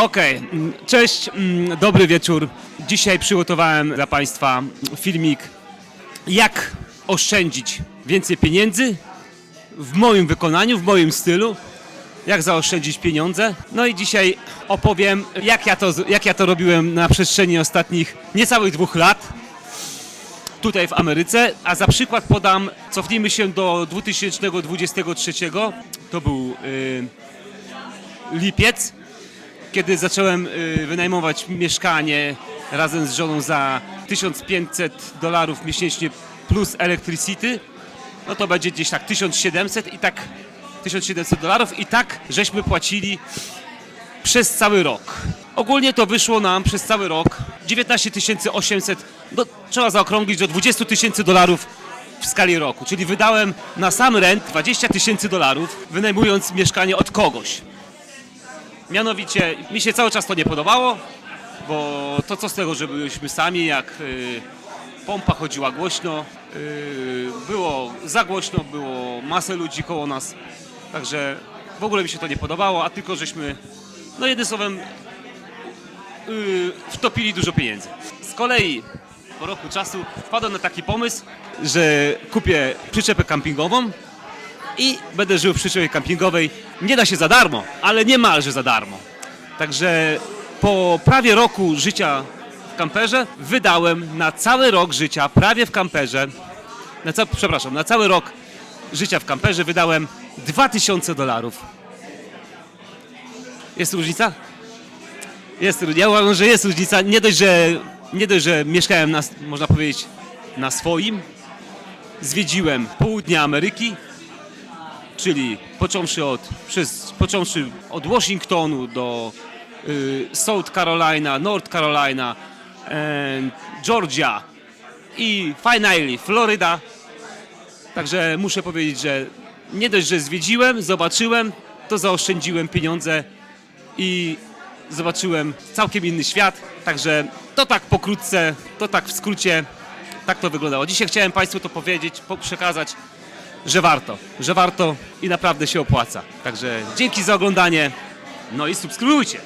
Okej, mm, cześć, mm, dobry wieczór. Dzisiaj przygotowałem dla Państwa filmik jak oszczędzić więcej pieniędzy w moim wykonaniu, w moim stylu. Jak zaoszczędzić pieniądze. No i dzisiaj opowiem, jak ja to, jak ja to robiłem na przestrzeni ostatnich niecałych dwóch lat tutaj w Ameryce, a za przykład podam, cofnijmy się do 2023, to był y, lipiec, kiedy zacząłem y, wynajmować mieszkanie razem z żoną za 1500 dolarów miesięcznie plus electricity, no to będzie gdzieś tak 1700 i tak 1700 dolarów i tak żeśmy płacili przez cały rok. Ogólnie to wyszło nam przez cały rok 19 800, no, trzeba zaokrąglić do 20 tysięcy dolarów w skali roku. Czyli wydałem na sam rent 20 tysięcy dolarów, wynajmując mieszkanie od kogoś. Mianowicie mi się cały czas to nie podobało, bo to co z tego, że byliśmy sami, jak y, pompa chodziła głośno, y, było za głośno, było masę ludzi koło nas, także w ogóle mi się to nie podobało, a tylko żeśmy, no jednym słowem, y, wtopili dużo pieniędzy. Z kolei po roku czasu wpadłem na taki pomysł, że kupię przyczepę kampingową, i będę żył w przyczepie kampingowej. Nie da się za darmo, ale niemalże za darmo. Także po prawie roku życia w kamperze wydałem na cały rok życia, prawie w kamperze, na ca- przepraszam, na cały rok życia w kamperze wydałem 2000 dolarów. Jest różnica? Jest, ró- ja uważam, że jest różnica. Nie dość, że, nie dość, że mieszkałem, na, można powiedzieć, na swoim, zwiedziłem południe Ameryki, czyli począwszy od, przez, począwszy od Washingtonu do y, South Carolina, North Carolina, Georgia i finally Florida. Także muszę powiedzieć, że nie dość, że zwiedziłem, zobaczyłem, to zaoszczędziłem pieniądze i zobaczyłem całkiem inny świat. Także to tak pokrótce, to tak w skrócie, tak to wyglądało. Dzisiaj chciałem Państwu to powiedzieć, po- przekazać, że warto, że warto i naprawdę się opłaca. Także dzięki za oglądanie, no i subskrybujcie.